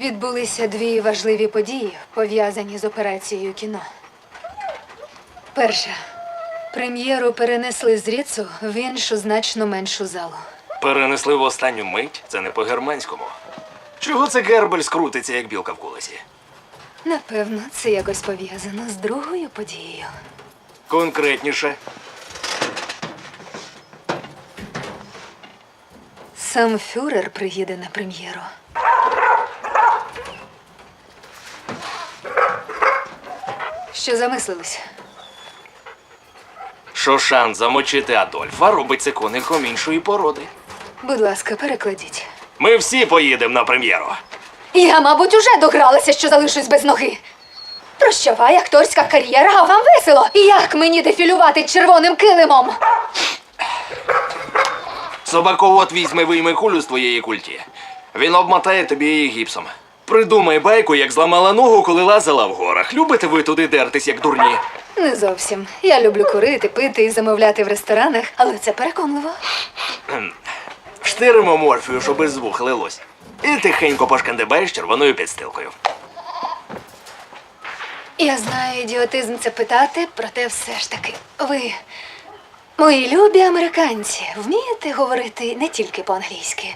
Відбулися дві важливі події, пов'язані з операцією кіно. Перша. Прем'єру перенесли з Ріцу в іншу значно меншу залу. Перенесли в останню мить, це не по-германському. Чого це Гербель скрутиться, як білка в колесі? Напевно, це якось пов'язано з другою подією. Конкретніше. Сам фюрер приїде на прем'єру. Що замислились? Шошан замочити Адольфа робить це коником іншої породи. Будь ласка, перекладіть. Ми всі поїдемо на прем'єру. Я, мабуть, уже догралася, що залишусь без ноги. Прощавай, акторська кар'єра, а вам весело. Як мені дефілювати червоним килимом? Собаковод візьме вийме кулю з твоєї культі. Він обмотає тобі її гіпсом. Придумай байку, як зламала ногу, коли лазила в горах. Любите ви туди дертись, як дурні? Не зовсім. Я люблю курити, пити і замовляти в ресторанах, але це переконливо. Штиримо морфію, щоб із звук лилось. І тихенько пошкандибаєш червоною підстилкою. Я знаю, ідіотизм це питати, проте все ж таки. Ви, мої любі американці, вмієте говорити не тільки по-англійськи.